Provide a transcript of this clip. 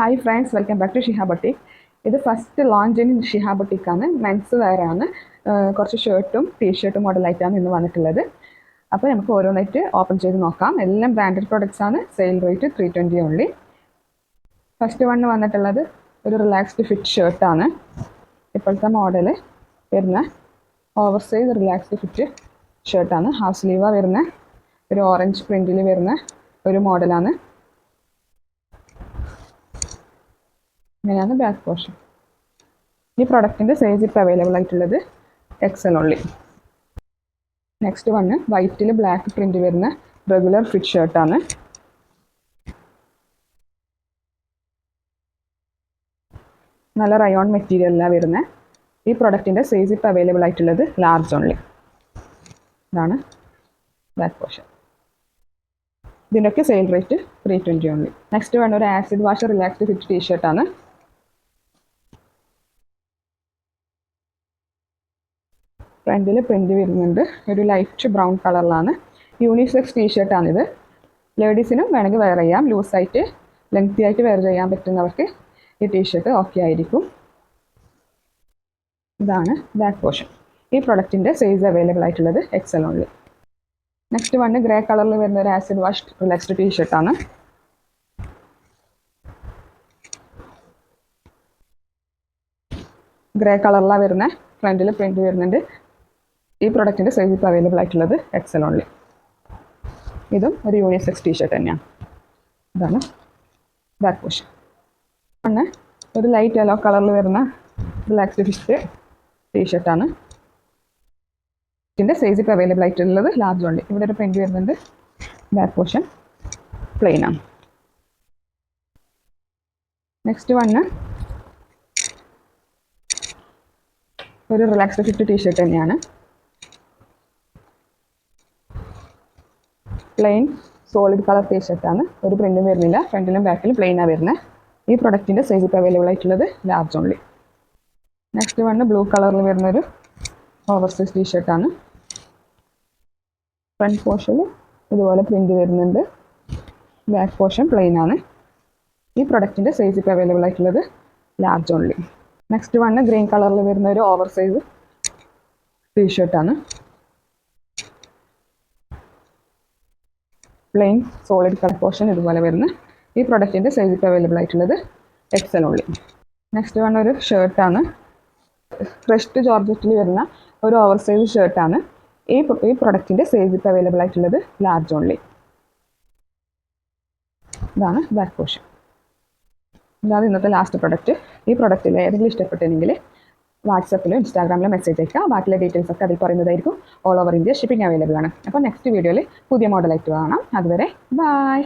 Hi friends welcome back to Shiha boutique ഇത് first launch in Shiha ബൊട്ടിക്കാണ് men's വെയറാണ് കുറച്ച് ഷർട്ടും ടീഷർട്ടും മോഡലായിട്ടാണ് ഇന്ന് വന്നിട്ടുള്ളത്. അപ്പോൾ നമുക്ക് ഓരോന്നായിട്ട് ഓപ്പൺ ചെയ്ത് നോക്കാം. എല്ലാം ബ്രാൻഡഡ് പ്രോഡക്റ്റ്സ് ആണ്. Sale rate three twenty only first one വന്നിട്ടുള്ളത് ഒരു റിലാക്സ്ഡ് ഫിറ്റ് ഷർട്ടാണ് ഇപ്പോഴത്തെ മോഡൽ വരുന്ന ഓവർ സൈസ് റിലാക്സ്ഡ് ഫിറ്റ് ഷർട്ടാണ് ഹാഫ് സ്ലീവ വരുന്ന. ഒരു ഓറഞ്ച് പ്രിന്റിൽ വരുന്ന ഒരു മോഡലാണ് ഇങ്ങനെയാണ് ബാക്ക് പോർഷൻ ഈ പ്രൊഡക്റ്റിന്റെ സൈസ് ഇപ്പോൾ അവൈലബിൾ ആയിട്ടുള്ളത് എക്സൽ ഓൺലി നെക്സ്റ്റ് വണ് വൈറ്റിൽ ബ്ലാക്ക് പ്രിന്റ് വരുന്ന റെഗുലർ ഫിറ്റ് ഷർട്ടാണ് നല്ല റയോൺ മെറ്റീരിയലാണ് വരുന്നത് ഈ പ്രൊഡക്റ്റിന്റെ സൈസ് ഇപ്പോൾ അവൈലബിൾ ആയിട്ടുള്ളത് ലാർജ് ഓൺലി ഇതാണ് ബാക്ക് പോർഷൻ ഇതിന്റെയൊക്കെ sale rate three twenty only next വേണ്ട ഒരു ആസിഡ് വാഷ് റിലാക്സ്ഡ് ഫിറ്റ് ടീഷർട്ടാണ് ഫ്രണ്ടിൽ പ്രിന്റ് വരുന്നുണ്ട്. ഒരു ലൈറ്റ് ബ്രൗൺ കളറിലാണ് യൂണിസെക്സ് ടീഷർട്ടാണിത് ലേഡീസിനും വേണമെങ്കിൽ വെയർ ചെയ്യാം. ലൂസായിട്ട് ലെങ്തി ആയിട്ട് വെയർ ചെയ്യാൻ പറ്റുന്നവർക്ക് ഈ ടീഷർട്ട് ഓക്കെ ആയിരിക്കും. ഇതാണ് ബാക്ക് പോർഷൻ ഈ പ്രൊഡക്റ്റിന്റെ സൈസ് അവൈലബിൾ ആയിട്ടുള്ളത് XL only next one grey കളറിൽ വരുന്ന ഒരു ആസിഡ് വാഷ് റിലാക്സ്ഡ് ടീഷർട്ടാണ് ഗ്രേ കളറിലാണ് വരുന്നത് ഫ്രണ്ടിൽ പ്രിന്റ് വരുന്നുണ്ട്. ഈ പ്രൊഡക്റ്റിന്റെ സൈസ് ഇപ്പോൾ അവൈലബിൾ ആയിട്ടുള്ളത് എക്സൽ ഓൺലി ഇതും ഒരു യൂണിസെക്സ് ടീഷർട്ട് തന്നെയാണ്. ഇതാണ് ബാക്ക് പോഷൻ പിന്നെ ഒരു ലൈറ്റ് യെല്ലോ കളറിൽ വരുന്ന ബ്ലാക്ക് ഫിസ്റ്റ് ടീഷർട്ടാണ് ഇതിന്റെ സൈസ് ഇപ്പോൾ അവൈലബിൾ ആയിട്ടുള്ളത് ലാർജ് ഓൺലി ഇവിടെ ഒരു പ്രിന്റ് വരുന്നുണ്ട്. ബാക്ക് പോഷൻ പ്ലെയിൻ ആണ്. നെക്സ്റ്റ് വണ്ണ് ഒരു റിലാക്സ്ഡ് ഫിറ്റ് ടീഷർട്ട് തന്നെയാണ്. പ്ലെയിൻ സോളിഡ് കളർ ടീ ടീഷർട്ടാണ് ഒരു പ്രിന്റും വരുന്നില്ല. ഫ്രണ്ടിലും ബാക്കിലും പ്ലെയിനാണ് വരുന്നത് ഈ പ്രൊഡക്റ്റിന്റെ സൈസ് ഇപ്പോൾ അവൈലബിൾ ആയിട്ടുള്ളത് large only next one blue കളറിൽ വരുന്നൊരു ഓവർ സൈസ് ടീഷർട്ടാണ് ഫ്രണ്ട് പോർഷനിൽ ഇതുപോലെ പ്രിന്റ് വരുന്നുണ്ട്. ബാക്ക് പോർഷൻ പ്ലെയിൻ ആണ്. ഈ പ്രൊഡക്റ്റിന്റെ സൈസ് ഇപ്പോൾ അവൈലബിൾ ആയിട്ടുള്ളത് large only next one green കളറിൽ വരുന്ന ഒരു ഓവർ സൈസ് ടീഷർട്ടാണ് പ്ലെയിൻ സോളിഡ് കളർ പോർഷൻ ഇതുപോലെ വരുന്ന ഈ പ്രൊഡക്റ്റിന്റെ സൈസ് ഇപ്പോൾ അവൈലബിൾ ആയിട്ടുള്ളത് എക്സൽ ഉള്ളി. നെക്സ്റ്റ് വൺ ഒരു ഷർട്ടാണ് ക്രഷ്ഡ് ജോർജറ്റിൽ വരുന്ന ഒരു ഓവർ സൈസ് ഷർട്ടാണ് ഈ ഈ പ്രൊഡക്റ്റിന്റെ സൈസ് ഇപ്പോൾ അവൈലബിൾ ആയിട്ടുള്ളത് ലാർജ് ഓൺലി ഇതാണ് ബാക്ക് പോർഷൻ ഇതാണ് ഇന്നത്തെ ലാസ്റ്റ് പ്രൊഡക്റ്റ് ഈ പ്രൊഡക്റ്റിൽ ഏതെങ്കിലും ഇഷ്ടപ്പെട്ടെങ്കിൽ വാട്സപ്പിലോ ഇൻസ്റ്റാഗ്രാമിലോ മെസ്സേജ് അയക്കുക. ബാക്കിയുള്ള ഡീറ്റെയിൽസ് ഒക്കെ അതിൽ പറയുന്നതായിരിക്കും. All over India shipping available ആണ്. അപ്പോൾ നെക്സ്റ്റ് വീഡിയോയിൽ പുതിയ മോഡലായിട്ട് കാണാം. അതുവരെ ബൈ